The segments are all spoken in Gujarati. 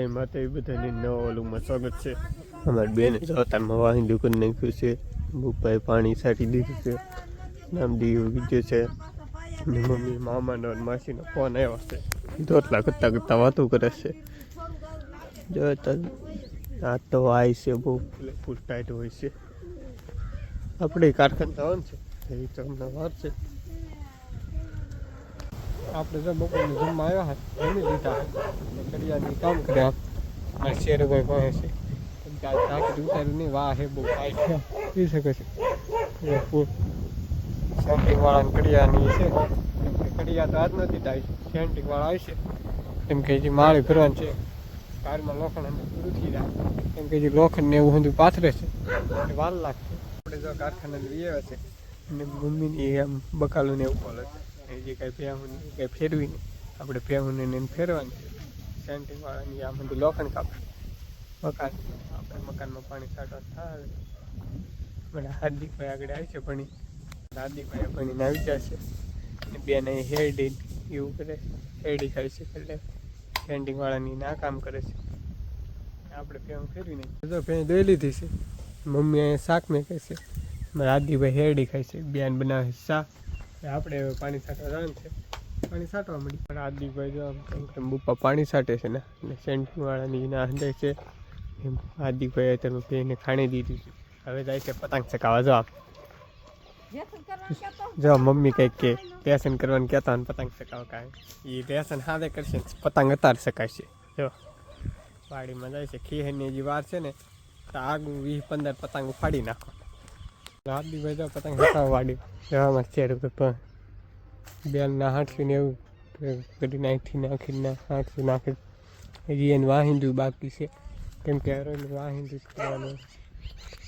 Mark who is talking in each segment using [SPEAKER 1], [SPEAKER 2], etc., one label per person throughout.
[SPEAKER 1] માતા બધાને નવા ઓલુમાં સ્વાગત છે અમારી બેન જોતામાં વાહિંદુ દુકાન નાખ્યું છે. બુપાએ પાણી સાટી દીધું છે. નામ દીવું બીજો છે. અને મમ્મી મામાનો અને માસીનો ફોન આવ્યો છે. ધોતલા કરતાં કરતાં વાતો કરે છે. જો આ તો આય છે બહુ. ફૂલ ટાઈટ હોય છે. આપણે કારખાન થવાનું છે. એ તો અમને વાર છે. આપણે જો બપોરનું જમવા આવ્યા હતા જમી લીધા કડિયાની કામ કર્યા આ શેર કોઈ પાસે છે? કેમ કે આ ઝાંકી ઉતાર્યું નહીં વાહ હે બહુ કાંઈ પી શકે છે સેન્ટિંગ વાળાની કડિયાની છે. કડિયા તો આજ નથી થાય. સેન્ટિંગ વાળા આવશે કેમ કે જે માળી ભરવાનું છે. કારમાં લોખંડ પૂરું થઈ જાય. કેમ કે જે લોખંડ ને એવું બધું પાથરે છે. એ વાર લાગશે. આપણે જો કારખાને લઈ આવ્યા છે. અને મમ્મીની એમ બકાલું ને એવું બોલે છે. એ જે કાંઈ ભેહું કાંઈ ફેરવીને આપણે ભેહું ને એને ફેરવાની સેન્ટિંગવાળાની સેન્ટિંગ વાળાની બધું લોખંડ કાપે. મકાન, આપણે મકાનમાં પાણી છાંટવા થાય. મને હાર્દિકભાઈ આગળ આવી છે ભણી. હાર્દિકભાઈ ભણીને આવી જશે અને બેને હેરડી એવું કરે હેરડી ખાય છે એટલે સેન્ટિંગવાળાની ના કામ કરે છે. આપણે ભેહું ફેરવી નહીં તો ભેં દોઈ લીધી છે. મમ્મી અહીંયા શાક મેં કહે છે. મારા આદિભાઈ હેરડી ખાય છે. બેન બનાવે શાક. આપણે હવે પાણી છાંટવા જવાનું છે. પાણી છાંટવા મળી પણ આદિભાઈ જો આમ કેમ કે બુપ્પા પાણી છાંટે છે ને અને સેન્ટિંગવાળાની ના અંદર છે એમ આદિભાઈ તમે બેને ખાણી દીધી છે. હવે જાય છે પતંગ ચકાવવા જો આમ. જો મમ્મી કંઈક કે વ્યસન કરવાનું કહેતા ને પતંગ ચકાવવા કાંઈ. એ વ્યસન હાથે કરશે પતંગ અતાર શકાય છે જો. વાડીમાં જાય છે ખીહની જે વાર છે ને તો આગ વીસ પંદર પતંગ ઉફાડી નાખો. આદિભાઈ બધા પતંગ હતા વાડી જવામાં છે પણ. બેન ના હાથથી ને એવું કરી નાખી નાખી નાખી નાખી. હજી એને વાહિંદુ બાકી છે. કેમ કે હરોને વાહિંદુ કરવાનું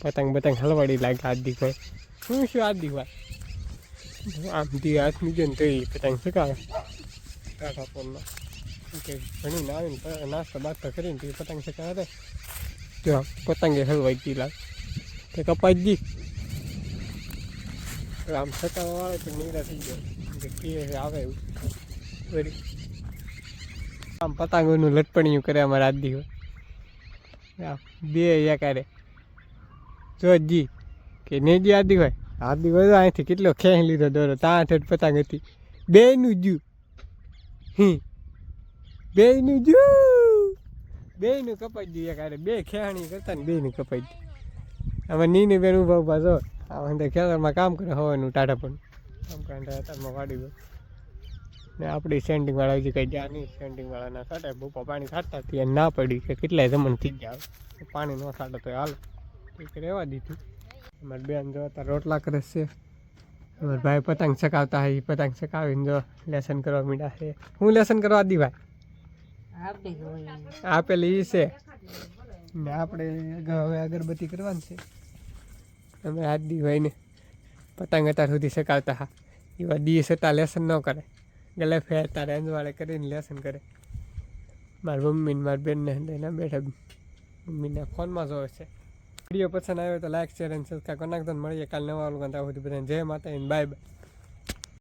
[SPEAKER 1] પતંગ પતંગ હલવાડી લાગે આદિભાઈ શું શું આદિભાઈ આમ દી હાથ નીચે ને તો એ પતંગ શકાવે ટાટા ફોનમાં. કે ભણીને આવીને નાસ્તો બાસ્તો કરીને તે પતંગ શકાવે જો, પતંગે હલવાઈ ગઈ લાગે તે કપાઈ દી આમ સકાવા વાળે તો નીરા થઈ ગયો. કે આવે એવું. આમ પતંગોનું લટપણિયું કરે અમારા આદિ હોય. બે એકારે જો જી કે નહીં જી આદિ હોય? આદિ હોય તો અહીંથી કેટલો ખેંચ લીધો દોરો. ત્યાં ઠેઠ પતંગ હતી. બેયનું જુ. હી. બેયનું જ્યુ બેયનું કપાઈ દઉં એકારે બે ખેણી કરતા ને બેયનું કપાઈ દીધું આમાં નીની બેન ઊભા જો. આ ખેતરમાં કામ કરે હવાનું ટાટા પણ. કામ કરે અત્યારમાં વાડી ગયો ને આપણી સેન્ટિંગવાળા હજી કંઈ ગયા નહીં. સેન્ટિંગ વાળાના સાટે બપા પાણી છાંટતા હતી ના પડી કે કેટલાય જમણ થઈ ગયા. પાણી ન છાંટે તો હાલ. એ રહેવા દીધું. અમારી બેન જો અત્યારે રોટલા કરે છે. અમારા ભાઈ પતંગ ચકાવતા હોય એ પતંગ ચકાવીને જો લેસન કરવા મીડા છે હું લેસન કરવા દી ભાઈ? આપેલી છે. ને આપણે હવે અગરબત્તી કરવાની છે. અમે હાથ દી ભાઈને પતંગ અત્યાર સુધી શકાવતા હા એવા દિવસ હતા લેસન ન કરે. ગલે ફેરતા રેન્જવાળે કરીને લેસન કરે. મારી મમ્મીને, મારી બેનને એના બેઠા મમ્મીના ફોનમાં જોવે છે. વીડિયો પસંદ આવ્યો તો લાઈક શેર અને સબસ્ક્રાઈબ કરી નાખતો મળીએ કાલે નવા લોકો ત્યાં સુધી બધાને જય માતા બાય બાય